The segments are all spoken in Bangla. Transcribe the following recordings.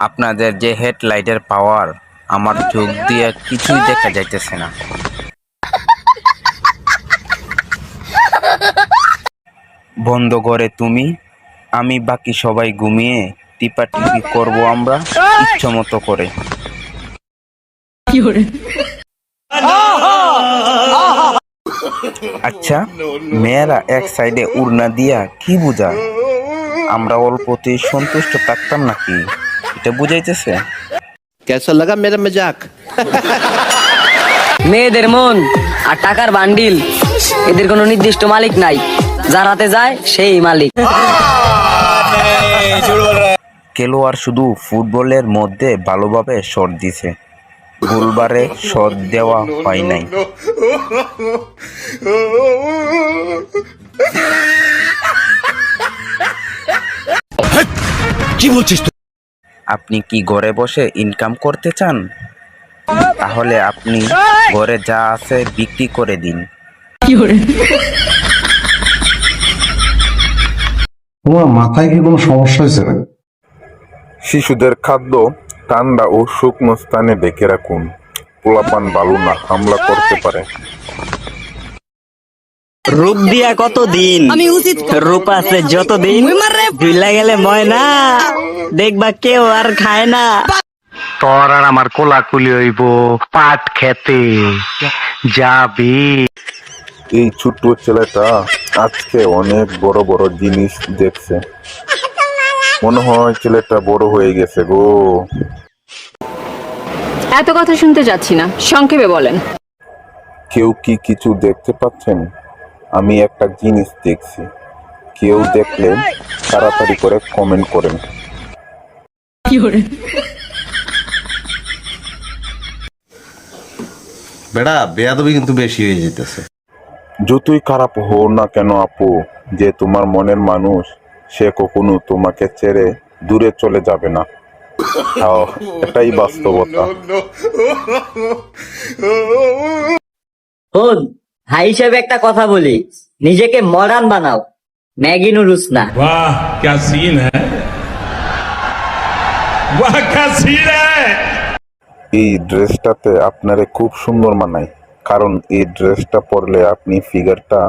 আপনাদের যে হেডলাইটের পাওয়ার, আমার চোখ দিয়ে কিছুই দেখা যাইতেছে না। বন্ধ করে তুমি, আমি বাকি সবাই ঘুমিয়ে টিপাটিপি করব আমরা ইচ্ছে মতো করে। আচ্ছা মেয়েরা এক সাইডে উড়না দিয়া কি বুঝা আমরা অল্পতেই সন্তুষ্ট থাকতাম নাকি? এটা বুঝাইতেছে? লাগা মেরা মজাক। মেয়েদের মন আর টাকার বান্ডিল এদের কোনো নির্দিষ্ট মালিক নাই। যার হাতে যায় সেই মালিক। খেলোয়াড় শুধু ফুটবলের মধ্যে ভালোভাবে শট দিছে। ভুলবারে শট দেওয়া হয় নাই। কি বলছিস আপনি কি ঘরে বসে ইনকাম করতে চান? তাহলে আপনি ঘরে যা আছে বিক্রি করে দিন। তোমার মাথায় কি কোনো সমস্যা হয়েছে না শিশুদের খাদ্য ঠান্ডা ও শুকনো স্থানে ডেকে রাখুন। পোলাপান বালু না হামলা করতে পারে। রূপ দিয়া কত দিন রূপ আছে যত দিন ভুলা গেলে ময়না। দেখবা কেউ আর খায় না। তোর আর আমার কোলাকুলি হইব পাট খেতে। যাবি। এই ছোট্ট ছেলেটা আজকে অনেক বড় বড় জিনিস দেখছে। মনে হয় ছেলেটা বড় হয়ে গেছে গো। এত কথা শুনতে যাচ্ছি না। সংক্ষেপে বলেন। কেউ কি কিছু দেখতে পাচ্ছেন? আমি একটা জিনিস দেখছি কেউ দেখলে তাড়াতাড়ি করে কমেন্ট করেন বেড়া বেয়াদবি কিন্তু বেশি হয়ে যেতেছে যতই খারাপ হো না কেন আপু যে তোমার মনের মানুষ সে কখনো তোমাকে ছেড়ে দূরে চলে যাবে না এটাই বাস্তবতা ভাই হিসেবে একটা কথা বলি নিজেকে মডার্ন বানাও ম্যাগি নুডলস না वाह क्या सीन है वाह क्या सीन है এই ড্রেসটাতে আপনারে খুব সুন্দর মানায় কারণ এই ড্রেসটা পরলে আপনি ফিগারটা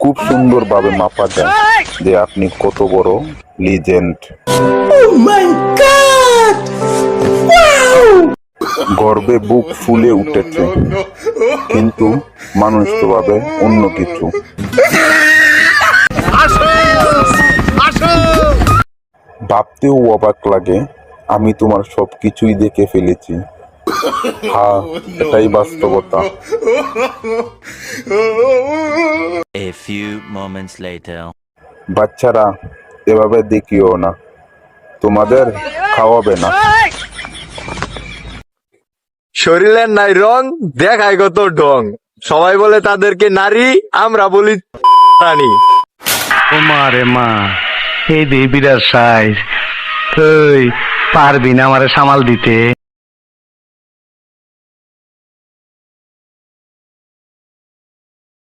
খুব সুন্দরভাবে মাপা যায় যে আপনি কত বড় লিজেন্ড গর্বে বুক ফুলে উঠেছে। কিন্তু মানুষ তো ভাবে অন্য কিছু। ভাবতেও অবাক লাগে আমি তোমার সব কিছুই দেখে ফেলেছি। হ্যাঁ এটাই বাস্তবতা। A few moments later. বাচ্চারা এভাবে দেখিও না। তোমাদের খাওয়াবে না। শরীরের নাই রং দেখায় কত ঢং। সবাই বলে তাদেরকে নারী, আমরা বলি প্রাণী ও মা রে মা, এই দেবীরা সাইজ তুই পারবি না আমারে সামাল দিতে।